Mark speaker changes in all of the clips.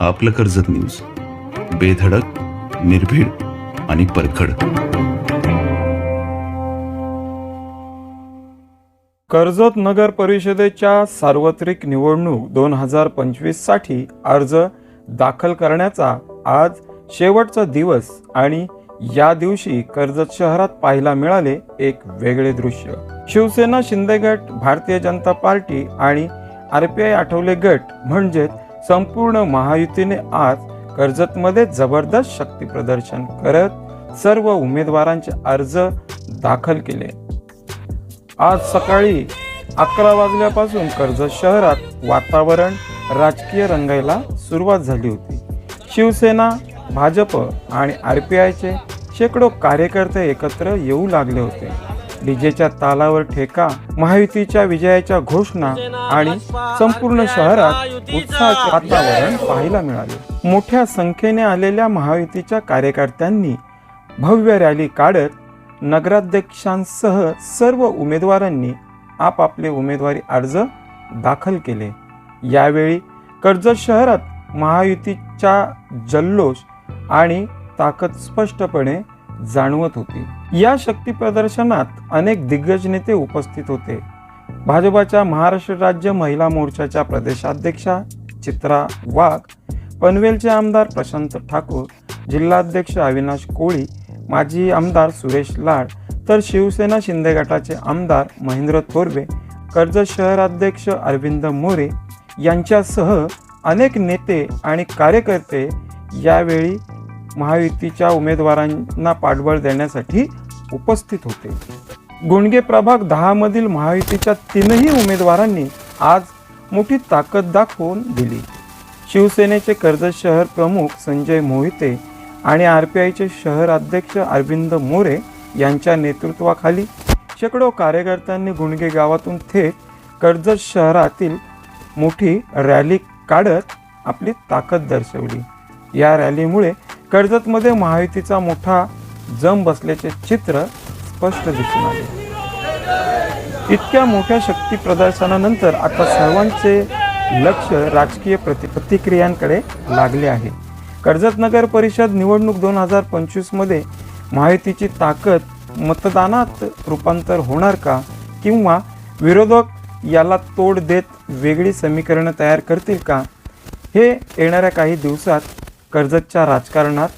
Speaker 1: आपलं कर्जत न्यूज. बेधडक निर्भीड आणि परखड.
Speaker 2: कर्जत नगर परिषदेच्या सार्वत्रिक निवडणूक दोन हजार पंचवीससाठी अर्ज दाखल करण्याचा आज शेवटचा दिवस आणि या दिवशी कर्जत शहरात पाहायला मिळाले एक वेगळे दृश्य. शिवसेना शिंदे गट भारतीय जनता पार्टी आणि आर पी आय आठवले गट म्हणजेच संपूर्ण महायुतीने आज कर्जतमध्ये जबरदस्त शक्ती प्रदर्शन करत सर्व उमेदवारांचे अर्ज दाखल केले. आज सकाळी अकरा वाजल्यापासून कर्जत शहरात वातावरण राजकीय रंगायला सुरुवात झाली होती. शिवसेना भाजप आणि आर पी आयचे शेकडो कार्यकर्ते एकत्र येऊ लागले होते. डीजेच्या तालावर ठेका महायुतीच्या विजयाच्या घोषणा आणि संपूर्ण शहरात उत्साहाचे वातावरण पाहायला मिळाले. मोठ्या संख्येने आलेल्या महायुतीच्या कार्यकर्त्यांनी भव्य रॅली काढत नगराध्यक्षांसह सर्व उमेदवारांनी आपापले उमेदवारी अर्ज दाखल केले. यावेळी कर्जत शहरात महायुतीचा जल्लोष आणि ताकद स्पष्टपणे जाणवत होती. या शक्ती प्रदर्शनात अनेक दिग्गज नेते उपस्थित होते. भाजपाच्या महाराष्ट्र राज्य महिला मोर्चाच्या प्रदेशाध्यक्षा चित्रा वाघ पनवेलचे आमदार प्रशांत ठाकूर जिल्हाध्यक्ष अविनाश कोळी माजी आमदार सुरेश लाड तर शिवसेना शिंदे गटाचे आमदार महेंद्र थोरवे कर्जत शहराध्यक्ष अरविंद मोरे यांच्यासह अनेक नेते आणि कार्यकर्ते यावेळी महायुतीच्या उमेदवारांना पाठबळ देण्यासाठी उपस्थित होते. गुणगे प्रभाग दहामधील महायुतीच्या तीनही उमेदवारांनी आज मोठी ताकद दाखवून दिली. शिवसेनेचे कर्जत शहर प्रमुख संजय मोहिते आणि आर पी आयचे शहर अध्यक्ष अरविंद मोरे यांच्या नेतृत्वाखाली शेकडो कार्यकर्त्यांनी गुणगे गावातून थेट कर्जत शहरातील मोठी रॅली काढत आपली ताकद दर्शवली. या रॅलीमुळे कर्जतमध्ये महायुतीचा मोठा जम बसल्याचे चित्र स्पष्ट दिसून आले. इतक्या मोठ्या शक्ती प्रदर्शनानंतर आता सर्वांचे लक्ष राजकीय प्रति प्रतिक्रियांकडे लागले आहे. कर्जत नगर परिषद निवडणूक दोन हजार पंचवीसमध्ये महायुतीची ताकद मतदानात रूपांतर होणार का किंवा विरोधक याला तोड देत वेगळी समीकरणं तयार करतील का? हे येणाऱ्या काही दिवसात कर्जतच्या राजकारणात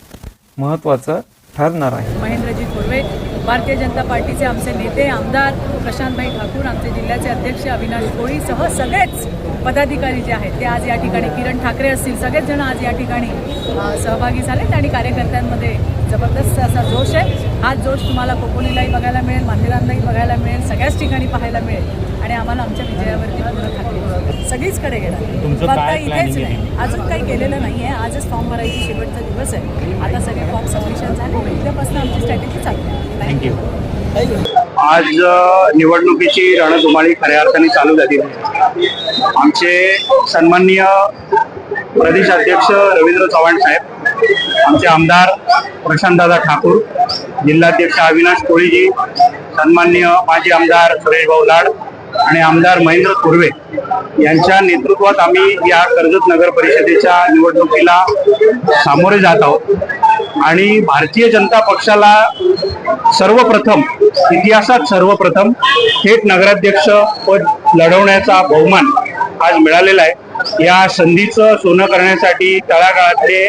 Speaker 2: महत्त्वाचं ठरणार आहे.
Speaker 3: महेंद्रजी थोरवे भारतीय जनता पार्टीचे आमचे नेते आमदार प्रशांतभाई ठाकूर आमचे जिल्ह्याचे अध्यक्ष अविनाश कोळीसह सगळेच पदाधिकारी जे आहेत ते आज या ठिकाणी किरण ठाकरे असतील. सगळेच जण आज या ठिकाणी सहभागी झालेत आणि कार्यकर्त्यांमध्ये जबरदस्त असा जोश आहे. हा जोश तुम्हाला कोकोलीलाही बघायला मिळेल मांदेरांनाही बघायला मिळेल सगळ्याच ठिकाणी पाहायला मिळेल. आणि आम्हाला आमच्या विजयावरती पूर्ण खात्री. सगळीचकडे घेणार फक्त इथेच नाही. अजून काही केलेलं नाही आहे. आजच फॉर्म भरायची शेवटचा दिवस आहे. आता सगळे फॉर्म सबमिशन झाले. उद्यापासून आमची स्ट्रॅटेजी चालू आहे. थँक्यू
Speaker 4: आज निवडणुकीची रणधुमाळी खऱ्या अर्थाने चालू झाली. आमचे सन्माननीय प्रदेशाध्यक्ष रवींद्र चव्हाण साहेब आमचे आमदार प्रशांतदादा ठाकूर जिल्हाध्यक्ष अविनाश कोळीजी सन्माननीय माजी आमदार सुरेश भाऊ लाड आणि आमदार महेंद्र थोरवे यांच्या नेतृत्वात आम्ही या कर्जत नगर परिषदेच्या निवडणुकीला सामोरे जात आहोत. आणि भारतीय जनता पक्षाला सर्वप्रथम इतिहासात सर्वप्रथम थेट नगराध्यक्ष पद लढवण्याचा बहुमान आज मिळालेला आहे. या संधीचं सोनं करण्यासाठी तळागाळातले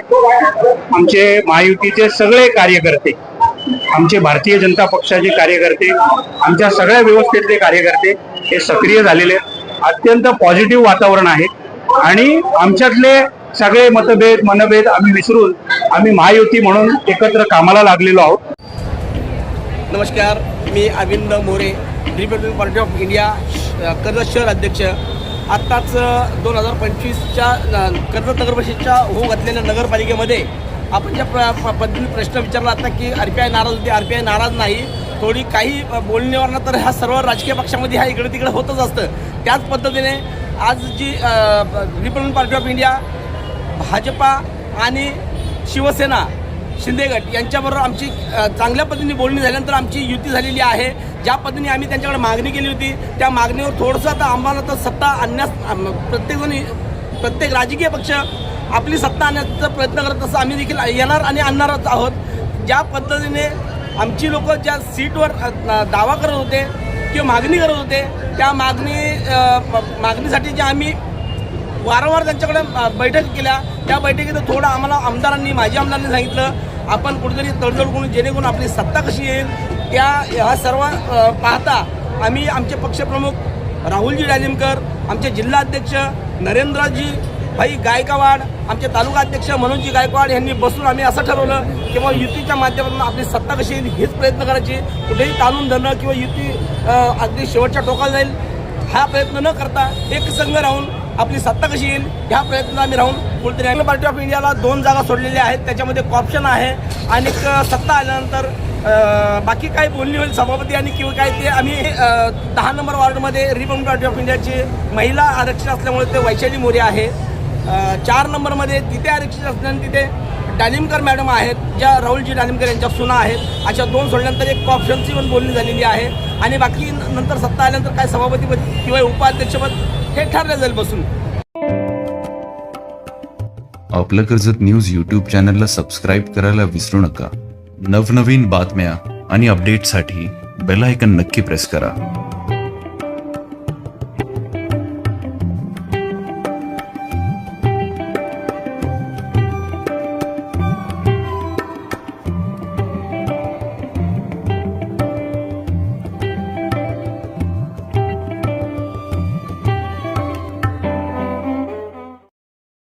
Speaker 4: आमचे महायुतीचे सगळे कार्यकर्ते आमचे भारतीय जनता पक्षाचे कार्यकर्ते आमच्या सगळ्या व्यवस्थेतले कार्यकर्ते हे सक्रिय झालेले आहेत. अत्यंत पॉझिटिव्ह वातावरण आहे. आणि आमच्यातले सगळे मतभेद मनभेद आम्ही विसरून आम्ही महायुती म्हणून एकत्र कामाला लागलेलो आहोत.
Speaker 5: नमस्कार मी Arvind More Republican party of India Karjat शहर अध्यक्ष. आत्ताच दोन हजार पंचवीसच्या कर्जत नगरपरिषदच्या होऊ घातलेल्या नगरपालिकेमध्ये आपण ज्या प्र पद्धतीने प्रश्न विचारला आता की आर पी आय नाराज होती आर पी आय नाराज नाही. थोडी काही बोलण्यावरनं तर ह्या सर्व राजकीय पक्षामध्ये ह्या इकडे तिकडे होतच असतं. त्याच पद्धतीने आज जी Republican party of India Bhajapa आणि शिवसेना शिंदे गट यांच्याबरोबर आमची चांगल्या पद्धतीने बोलणी झाल्यानंतर आमची युती झालेली आहे. ज्या पद्धतीने आम्ही त्यांच्याकडे मागणी केली होती त्या मागणीवर थोडंसं आता आम्हाला तर सत्ता आणण्यास प्रत्येकजण प्रत्येक राजकीय पक्ष आपली सत्ता आणण्याचा प्रयत्न करत असं आम्ही देखील येणार आणि आणणारच आहोत. ज्या पद्धतीने आमची लोक ज्या सीटवर दावा करत होते किंवा मागणी करत होते त्या मागणी मागणीसाठी जे आम्ही वारंवार त्यांच्याकडे बैठक केल्या त्या बैठकीत थोडं आम्हाला आमदारांनी माजी आमदारांनी सांगितलं आपण कुठेतरी तडजोड करून जेणेकरून आपली सत्ता कशी येईल त्या ह्या सर्व पाहता आम्ही आमचे पक्षप्रमुख राहुलजी डालिमकर आमचे जिल्हाध्यक्ष नरेंद्रजी भाई गायकवाड आमचे तालुका अध्यक्ष मनोजी गायकवाड यांनी बसून आम्ही असं ठरवलं की बाबा युतीच्या माध्यमातून आपली सत्ता कशी येईल हेच प्रयत्न करायचे. कुठेही ताणून धरणं किंवा युती अगदी शेवटच्या टोकाला जाईल हा प्रयत्न न करता एक संघ राहून आपली सत्ता कशी येईल ह्या प्रयत्नात आम्ही राहून कुठेतरी नॅशनल पार्टी ऑफ इंडियाला दोन जागा सोडलेल्या आहेत त्याच्यामध्ये कॉप्शन आहे आणि सत्ता आल्यानंतर बाकी काय बोलणी होईल सभापती आणि किंवा काय ते आम्ही दहा नंबर वॉर्डमध्ये रिपब्लिक पार्टी ऑफ इंडियाची महिला आरक्षण असल्यामुळे ते वैशाली मोरे आहे. चार नंबरमध्ये तिथे आरक्षित असल्याने तिथे डालिमकर मॅडम आहेत ज्या राहुलजी डालिमकर यांच्या सुना आहेत. अशा दोन सोडल्यानंतर एक ऑप्शनची पण बोलणी झालेली आहे. आणि बाकी नंतर सत्ता आल्यानंतर काय सभापतीपद किंवा उपाध्यक्षपद हे ठरलं जाईल बसून.
Speaker 1: आपलं कर्जत न्यूज यूट्यूब चॅनलला सबस्क्राईब करायला विसरू नका. नवनवीन बातम्या आणि अपडेटसाठी बेल आयकन नक्की प्रेस करा.